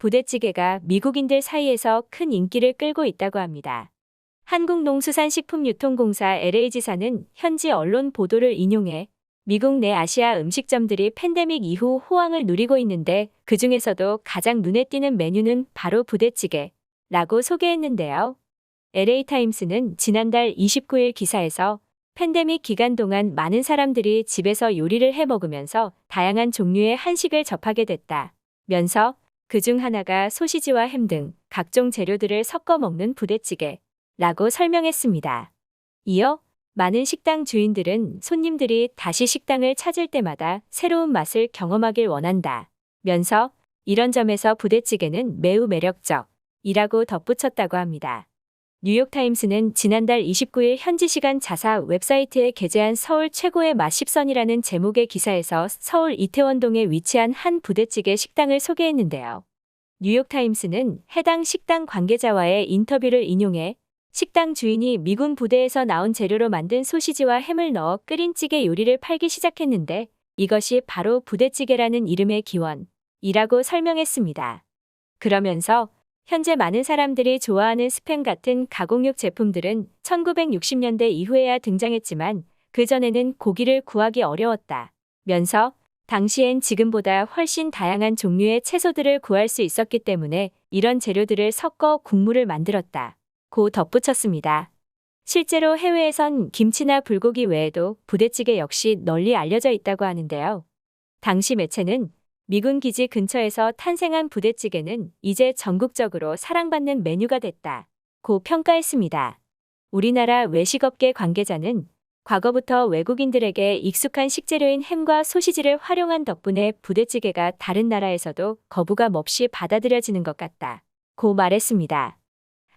부대찌개가 미국인들 사이에서 큰 인기를 끌고 있다고 합니다. 한국농수산식품유통공사 LA지사는 현지 언론 보도를 인용해 미국 내 아시아 음식점들이 팬데믹 이후 호황을 누리고 있는데 그 중에서도 가장 눈에 띄는 메뉴는 바로 부대찌개 라고 소개했는데요. LA타임스는 지난달 29일 기사에서 팬데믹 기간 동안 많은 사람들이 집에서 요리를 해 먹으면서 다양한 종류의 한식을 접하게 됐다. 면서 그 중 하나가 소시지와 햄 등 각종 재료들을 섞어 먹는 부대찌개라고 설명했습니다. 이어 많은 식당 주인들은 손님들이 다시 식당을 찾을 때마다 새로운 맛을 경험하길 원한다. 면서 이런 점에서 부대찌개는 매우 매력적이라고 덧붙였다고 합니다. 뉴욕타임스는 지난달 29일 현지 시간 자사 웹사이트에 게재한 서울 최고의 맛 10선이라는 제목의 기사에서 서울 이태원동에 위치한 한 부대찌개 식당을 소개했는데요. 뉴욕타임스는 해당 식당 관계자와의 인터뷰를 인용해 식당 주인이 미군 부대에서 나온 재료로 만든 소시지와 햄을 넣어 끓인 찌개 요리를 팔기 시작했는데 이것이 바로 부대찌개라는 이름의 기원이라고 설명했습니다. 그러면서 현재 많은 사람들이 좋아하는 스팸 같은 가공육 제품들은 1960년대 이후에야 등장했지만 그전에는 고기를 구하기 어려웠다. 면서 당시엔 지금보다 훨씬 다양한 종류의 채소들을 구할 수 있었기 때문에 이런 재료들을 섞어 국물을 만들었다. 고 덧붙였습니다. 실제로 해외에선 김치나 불고기 외에도 부대찌개 역시 널리 알려져 있다고 하는데요. 당시 매체는 미군 기지 근처에서 탄생한 부대찌개는 이제 전국적으로 사랑받는 메뉴가 됐다. 고 평가했습니다. 우리나라 외식업계 관계자는 과거부터 외국인들에게 익숙한 식재료인 햄과 소시지를 활용한 덕분에 부대찌개가 다른 나라에서도 거부감 없이 받아들여지는 것 같다. 고 말했습니다.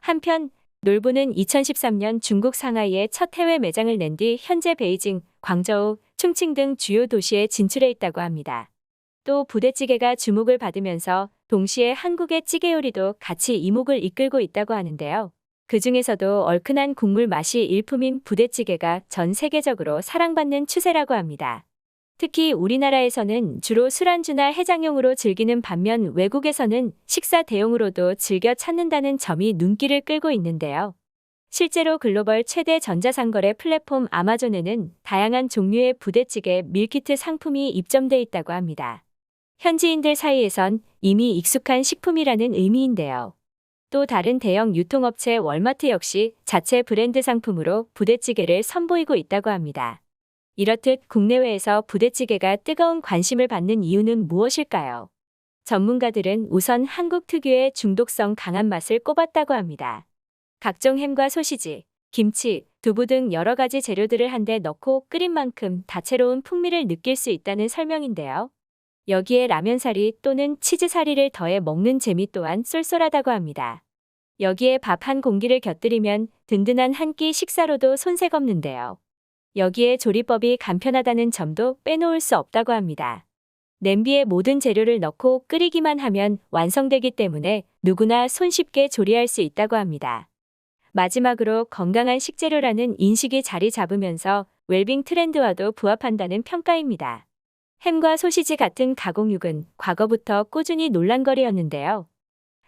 한편 놀부는 2013년 중국 상하이에 첫 해외 매장을 낸 뒤 현재 베이징, 광저우, 충칭 등 주요 도시에 진출해 있다고 합니다. 또 부대찌개가 주목을 받으면서 동시에 한국의 찌개 요리도 같이 이목을 이끌고 있다고 하는데요. 그 중에서도 얼큰한 국물 맛이 일품인 부대찌개가 전 세계적으로 사랑받는 추세라고 합니다. 특히 우리나라에서는 주로 술안주나 해장용으로 즐기는 반면 외국에서는 식사 대용으로도 즐겨 찾는다는 점이 눈길을 끌고 있는데요. 실제로 글로벌 최대 전자상거래 플랫폼 아마존에는 다양한 종류의 부대찌개 밀키트 상품이 입점돼 있다고 합니다. 현지인들 사이에선 이미 익숙한 식품이라는 의미인데요. 또 다른 대형 유통업체 월마트 역시 자체 브랜드 상품으로 부대찌개를 선보이고 있다고 합니다. 이렇듯 국내외에서 부대찌개가 뜨거운 관심을 받는 이유는 무엇일까요? 전문가들은 우선 한국 특유의 중독성 강한 맛을 꼽았다고 합니다. 각종 햄과 소시지, 김치, 두부 등 여러 가지 재료들을 한데 넣고 끓인 만큼 다채로운 풍미를 느낄 수 있다는 설명인데요. 여기에 라면사리 또는 치즈사리를 더해 먹는 재미 또한 쏠쏠하다고 합니다. 여기에 밥 한 공기를 곁들이면 든든한 한 끼 식사로도 손색 없는데요. 여기에 조리법이 간편하다는 점도 빼놓을 수 없다고 합니다. 냄비에 모든 재료를 넣고 끓이기만 하면 완성되기 때문에 누구나 손쉽게 조리할 수 있다고 합니다. 마지막으로 건강한 식재료라는 인식이 자리 잡으면서 웰빙 트렌드와도 부합한다는 평가입니다. 햄과 소시지 같은 가공육은 과거부터 꾸준히 논란거리였는데요.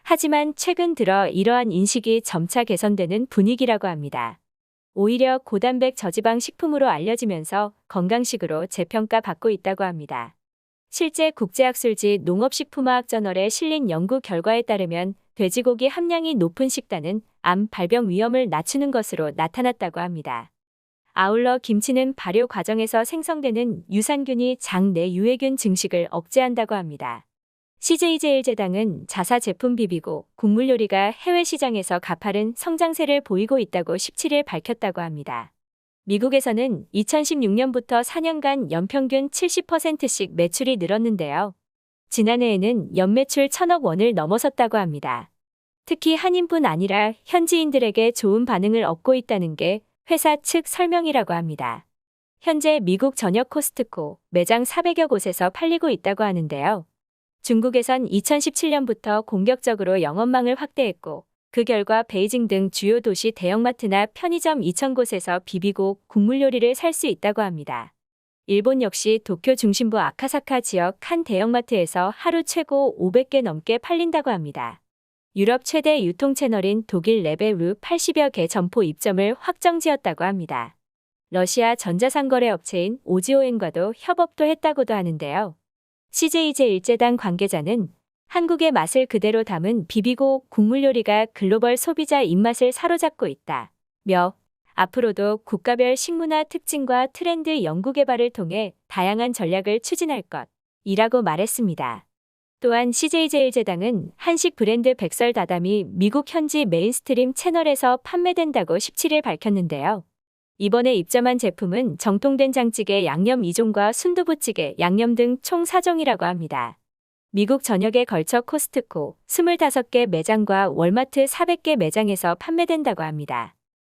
하지만 최근 들어 이러한 인식이 점차 개선되는 분위기라고 합니다. 오히려 고단백 저지방 식품으로 알려지면서 건강식으로 재평가 받고 있다고 합니다. 실제 국제학술지 농업식품화학 저널에 실린 연구 결과에 따르면 돼지고기 함량이 높은 식단은 암 발병 위험을 낮추는 것으로 나타났다고 합니다. 아울러 김치는 발효 과정에서 생성되는 유산균이 장내 유해균 증식을 억제한다고 합니다. CJ제일제당은 자사 제품 비비고 국물 요리가 해외 시장에서 가파른 성장세를 보이고 있다고 17일 밝혔다고 합니다. 미국에서는 2016년부터 4년간 연평균 70%씩 매출이 늘었는데요. 지난해에는 연매출 1000억 원을 넘어섰다고 합니다. 특히 한인뿐 아니라 현지인들에게 좋은 반응을 얻고 있다는 게 회사 측 설명이라고 합니다. 현재 미국 전역 코스트코 매장 400여 곳에서 팔리고 있다고 하는데요. 중국에선 2017년부터 공격적으로 영업망을 확대했고 그 결과 베이징 등 주요 도시 대형마트나 편의점 2,000곳에서 비비고 국물 요리를 살 수 있다고 합니다. 일본 역시 도쿄 중심부 아카사카 지역 한 대형마트에서 하루 최고 500개 넘게 팔린다고 합니다. 유럽 최대 유통 채널인 독일 레벨루 80여 개 점포 입점을 확정지었다고 합니다. 러시아 전자상거래 업체인 오지오엔과도 협업도 했다고도 하는데요. CJ제 일제당 관계자는 한국의 맛을 그대로 담은 비비고 국물 요리가 글로벌 소비자 입맛을 사로잡고 있다. 며 앞으로도 국가별 식문화 특징과 트렌드 연구 개발을 통해 다양한 전략을 추진할 것 이라고 말했습니다. 또한 CJ제일제당은 한식 브랜드 백설 다담이 미국 현지 메인스트림 채널에서 판매된다고 17일 밝혔는데요. 이번에 입점한 제품은 정통된장찌개 양념 2종과 순두부찌개 양념 등 총 4종이라고 합니다. 미국 전역에 걸쳐 코스트코 25개 매장과 월마트 400개 매장에서 판매된다고 합니다.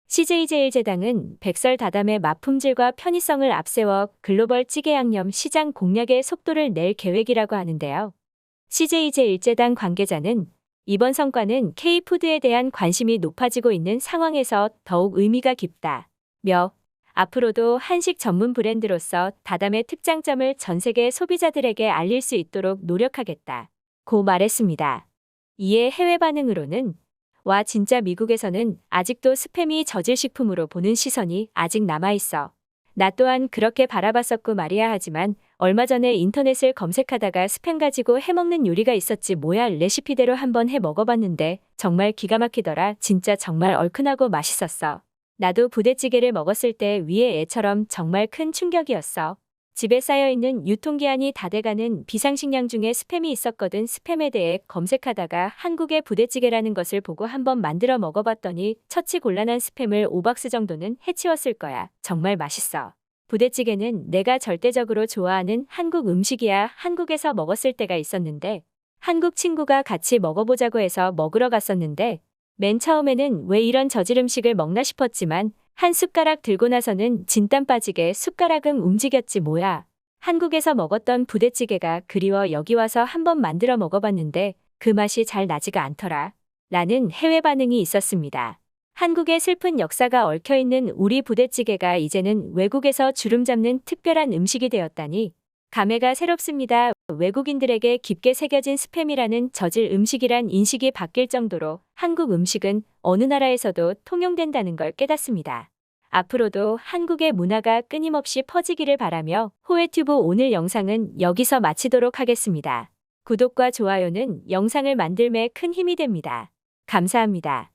CJ제일제당은 백설 다담의 맛품질과 편의성을 앞세워 글로벌 찌개 양념 시장 공략에 속도를 낼 계획이라고 하는데요. CJ제일제당 관계자는 이번 성과는 K푸드에 대한 관심이 높아지고 있는 상황에서 더욱 의미가 깊다. 며 앞으로도 한식 전문 브랜드로서 다담의 특장점을 전 세계 소비자들에게 알릴 수 있도록 노력하겠다. 고 말했습니다. 이에 해외 반응으로는 와 진짜 미국에서는 아직도 스팸이 저질 식품으로 보는 시선이 아직 남아있어. 나 또한 그렇게 바라봤었고 말이야 하지만 얼마 전에 인터넷을 검색하다가 스팸 가지고 해먹는 요리가 있었지 뭐야 레시피대로 한번 해 먹어봤는데 정말 기가 막히더라 진짜 정말 얼큰하고 맛있었어. 나도 부대찌개를 먹었을 때 위에 애처럼 정말 큰 충격이었어. 집에 쌓여있는 유통기한이 다 돼가는 비상식량 중에 스팸이 있었거든 스팸에 대해 검색하다가 한국의 부대찌개라는 것을 보고 한번 만들어 먹어봤더니 처치 곤란한 스팸을 5박스 정도는 해치웠을 거야. 정말 맛있어. 부대찌개는 내가 절대적으로 좋아하는 한국 음식이야 한국에서 먹었을 때가 있었는데 한국 친구가 같이 먹어보자고 해서 먹으러 갔었는데 맨 처음에는 왜 이런 저질 음식을 먹나 싶었지만 한 숟가락 들고 나서는 진땀 빠지게 숟가락은 움직였지 뭐야. 한국에서 먹었던 부대찌개가 그리워 여기 와서 한번 만들어 먹어봤는데 그 맛이 잘 나지가 않더라. 라는 해외 반응이 있었습니다. 한국의 슬픈 역사가 얽혀있는 우리 부대찌개가 이제는 외국에서 주름 잡는 특별한 음식이 되었다니 감회가 새롭습니다. 외국인들에게 깊게 새겨진 스팸이라는 저질 음식이란 인식이 바뀔 정도로 한국 음식은 어느 나라에서도 통용된다는 걸 깨닫습니다. 앞으로도 한국의 문화가 끊임없이 퍼지기를 바라며 호외튜브 오늘 영상은 여기서 마치도록 하겠습니다. 구독과 좋아요는 영상을 만들매 큰 힘이 됩니다. 감사합니다.